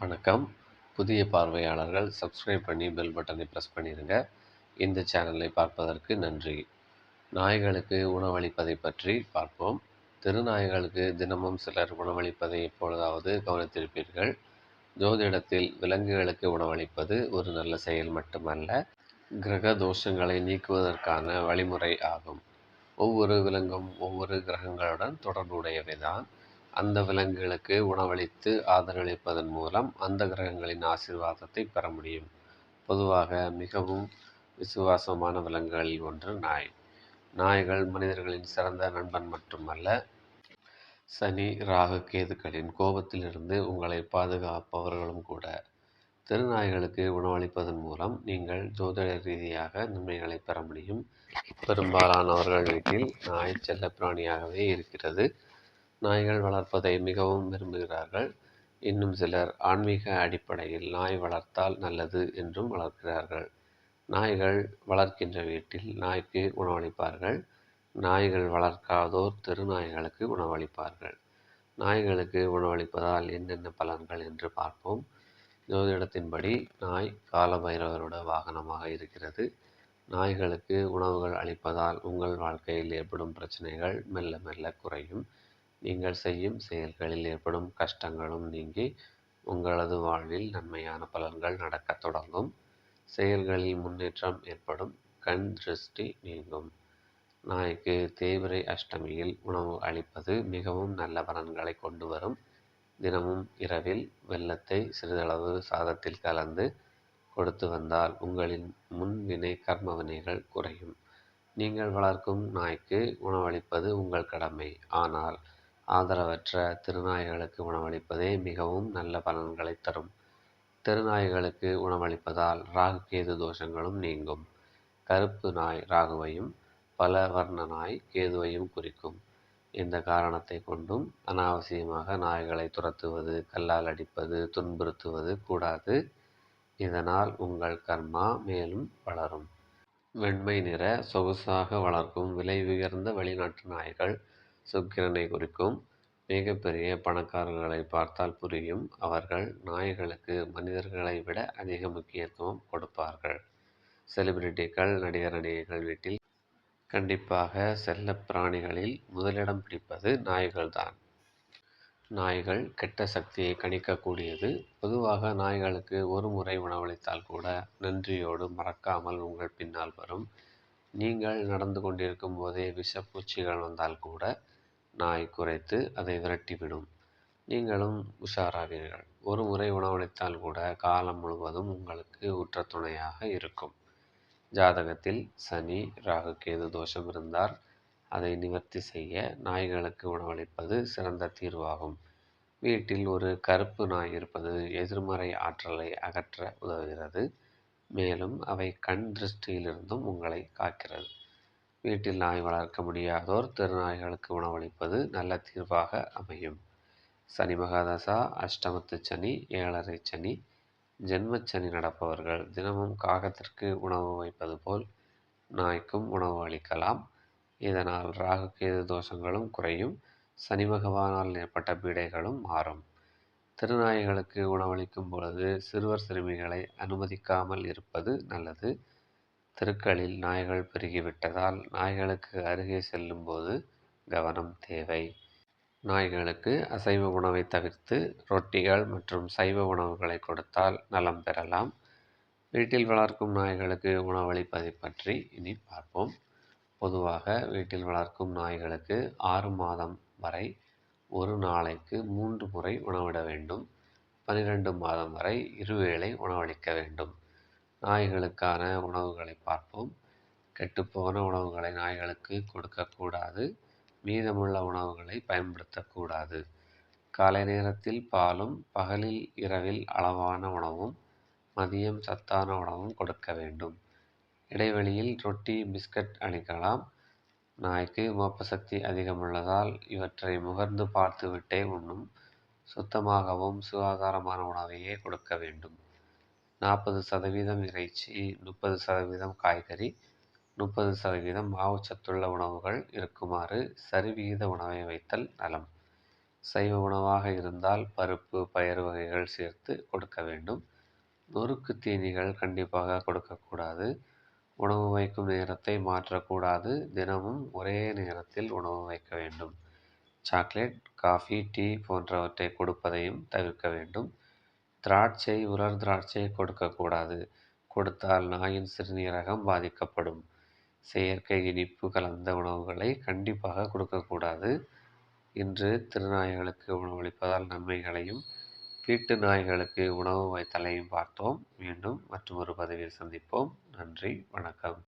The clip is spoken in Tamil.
வணக்கம். புதிய பார்வையாளர்கள் சப்ஸ்கிரைப் பண்ணி பெல் பட்டனை ப்ரெஸ் பண்ணிடுங்க இந்த சேனலை பார்ப்பதற்கு நன்றி. நாய்களுக்கு உணவளிப்பதை பற்றி பார்ப்போம். திருநாய்களுக்கு தினமும் சிலர் உணவளிப்பதை எப்பொழுதாவது கவனித்திருப்பீர்கள். ஜோதிடத்தில் விலங்குகளுக்கு உணவளிப்பது ஒரு நல்ல செயல் மட்டுமல்ல கிரக தோஷங்களை நீக்குவதற்கான வழிமுறை ஆகும். ஒவ்வொரு விலங்கும் ஒவ்வொரு கிரகங்களுடன் தொடர்புடையவை தான் அந்த விலங்குகளுக்கு உணவளித்து ஆதரவளிப்பதன் மூலம் அந்த கிரகங்களின் ஆசீர்வாதத்தை பெற முடியும். பொதுவாக மிகவும் விசுவாசமான விலங்குகளில் ஒன்று நாய். நாய்கள் மனிதர்களின் சிறந்த நண்பன் மட்டுமல்ல சனி ராகு கேதுக்களின் கோபத்திலிருந்து உங்களை பாதுகாப்பவர்களும் கூட. திருநாய்களுக்கு உணவளிப்பதன் மூலம் நீங்கள் ஜோதிட ரீதியாக நன்மைகளை பெற முடியும். பெரும்பாலானவர்கள் வீட்டில் நாய் செல்லப்பிராணியாகவே இருக்கிறது. நாய்கள் வளர்ப்பதை மிகவும் விரும்புகிறார்கள். இன்னும் சிலர் ஆன்மீக அடிப்படையில் நாய் வளர்த்தால் நல்லது என்றும் வளர்க்கிறார்கள். நாய்கள் வளர்க்கின்ற வீட்டில் நாய்க்கு உணவளிப்பார்கள். நாய்கள் வளர்க்காதோர் தெருநாய்களுக்கு உணவளிப்பார்கள். நாய்களுக்கு உணவளிப்பதால் என்னென்ன பலன்கள் என்று பார்ப்போம். ஜோதிடத்தின்படி நாய் காலபைரவரோட வாகனமாக இருக்கிறது. நாய்களுக்கு உணவுகள் அளிப்பதால் உங்கள் வாழ்க்கையில் ஏற்படும் பிரச்சனைகள் மெல்ல மெல்ல குறையும். நீங்கள் செய்யும் செயல்களில் ஏற்படும் கஷ்டங்களும் நீங்கி உங்களது வாழ்வில் நன்மையான பலன்கள் நடக்கத் தொடங்கும். செயல்களில் முன்னேற்றம் ஏற்படும். கண் திருஷ்டி நீங்கும். நாய்க்கு தேவரை அஷ்டமியில் உணவு அளிப்பது மிகவும் நல்ல பலன்களை கொண்டு வரும். தினமும் இரவில் வெள்ளத்தை சிறிதளவு சாதத்தில் கலந்து கொடுத்து வந்தால் உங்களின் முன்வினை கர்ம வினைகள் குறையும். நீங்கள் வளர்க்கும் நாய்க்கு உணவளிப்பது உங்கள் கடமை. ஆனால் ஆதரவற்ற திருநாய்களுக்கு உணவளிப்பதே மிகவும் நல்ல பலன்களை தரும். திருநாய்களுக்கு உணவளிப்பதால் ராகு கேது தோஷங்களும் நீங்கும். கருப்பு நாய் ராகுவையும் பல வர்ண நாய் கேதுவையும் குறிக்கும். இந்த காரணத்தை கொண்டும் அனாவசியமாக நாய்களை துரத்துவது கல்லால் அடிப்பது துன்புறுத்துவது கூடாது. இதனால் உங்கள் கர்மா மேலும் வளரும். வெண்மை நிற சொகுசாக வளர்க்கும் விலை உயர்ந்த வெளிநாட்டு நாய்கள் சுக்கிரனை குறிக்கும் மிகப்பெரிய பணக்காரர்களை பார்த்தால் புரியும். அவர்கள் நாய்களுக்கு மனிதர்களை விட அதிக முக்கியத்துவம் கொடுப்பார்கள். செலிபிரிட்டிகள் நடிகர் நடிகைகள் வீட்டில் கண்டிப்பாக செல்ல பிராணிகளில் முதலிடம் பிடிப்பது நாய்கள்தான் நாய்கள் கெட்ட சக்தியை கணிக்கக்கூடியது. பொதுவாக நாய்களுக்கு ஒரு முறை உணவளித்தால் கூட நன்றியோடு மறக்காமல் உங்கள் பின்னால் வரும். நீங்கள் நடந்து கொண்டிருக்கும் போதே விஷப்பூச்சிகள் வந்தால் கூட நாய் குறைத்து அதை விரட்டிவிடும். நீங்களும் உஷாராவீர்கள். ஒரு முறை உணவளித்தால் கூட காலம் முழுவதும் உங்களுக்கு உற்ற துணையாக இருக்கும். ஜாதகத்தில் சனி ராகு கேது தோஷம் இருந்தால் அதை நிவர்த்தி செய்ய நாய்களுக்கு உணவளிப்பது சிறந்த தீர்வாகும். வீட்டில் ஒரு கருப்பு நாய் இருப்பது எதிர்மறை ஆற்றலை அகற்ற உதவுகிறது. மேலும் அவை கண் திருஷ்டியிலிருந்தும் உங்களை காக்கிறது. வீட்டில் நாய் வளர்க்க முடியாதோர் திருநாய்களுக்கு உணவளிப்பது நல்ல தீர்வாக அமையும். சனி மகாதசா அஷ்டமத்து சனி ஏழரை சனி ஜென்மச்சனி நடப்பவர்கள் தினமும் காகத்திற்கு உணவு வைப்பது போல் நாய்க்கும் உணவு அளிக்கலாம். இதனால் ராகு கேது தோஷங்களும் குறையும். சனி பகவானால் ஏற்பட்ட பீடைகளும் மாறும். திருநாய்களுக்கு உணவளிக்கும் பொழுது சிறுவர் சிறுமிகளை அனுமதிக்காமல் இருப்பது நல்லது. தெருக்களில் நாய்கள் பெருகிவிட்டதால் நாய்களுக்கு அருகே செல்லும்போது கவனம் தேவை. நாய்களுக்கு அசைவ உணவை தவிர்த்து ரொட்டிகள் மற்றும் சைவ உணவுகளை கொடுத்தால் நலம் பெறலாம். வீட்டில் வளர்க்கும் நாய்களுக்கு உணவளிப்பதை பற்றி இனி பார்ப்போம். பொதுவாக வீட்டில் வளர்க்கும் நாய்களுக்கு ஆறு மாதம் வரை ஒரு நாளைக்கு மூன்று முறை உணவிட வேண்டும். பனிரெண்டு மாதம் வரை இருவேளை உணவளிக்க வேண்டும். நாய்களுக்கான உணவுகளை பார்ப்போம். கெட்டுப்போன உணவுகளை நாய்களுக்கு கொடுக்கக்கூடாது. மீதமுள்ள உணவுகளை பயன்படுத்தக்கூடாது. காலை நேரத்தில் பாலும் பகலில் இரவில் அளவான உணவும் மதியம் சத்தான உணவும் கொடுக்க வேண்டும். இடைவெளியில் ரொட்டி பிஸ்கட் அளிக்கலாம் நாய்க்கு மோப்பசக்தி அதிகமுள்ளதால் இவற்றை முகர்ந்து பார்த்துவிட்டே உண்ணும் சுத்தமாகவும் சுகாதாரமான உணவையே கொடுக்க வேண்டும். நாற்பது சதவீதம் இறைச்சி முப்பது சதவீதம் காய்கறி முப்பது சதவீதம் மாவுச்சத்துள்ள உணவுகள் இருக்குமாறு சரிவிகித உணவை வைத்தல் நலம். சைவ உணவாக இருந்தால் பருப்பு பயறு வகைகள் சேர்த்து கொடுக்க வேண்டும். நொறுக்கு தீனிகள் கண்டிப்பாக கொடுக்கக்கூடாது. உணவு வைக்கும் நேரத்தை மாற்றக்கூடாது. தினமும் ஒரே நேரத்தில் உணவு வைக்க வேண்டும். சாக்லேட் காஃபி டீ போன்றவற்றை கொடுப்பதையும் தவிர்க்க வேண்டும். திராட்சை உலர் திராட்சை கொடுக்கக்கூடாது. கொடுத்தால் நாயின் சிறுநீரகம் பாதிக்கப்படும். செயற்கை இனிப்பு கலந்த உணவுகளை கண்டிப்பாக கொடுக்கக்கூடாது. இன்று திருநாய்களுக்கு உணவளிப்பதால் நன்மைகளையும் வீட்டு நாய்களுக்கு உணவு வைத்தலையும் பார்த்தோம். மீண்டும் மற்றொரு பதிவில் சந்திப்போம். நன்றி வணக்கம்.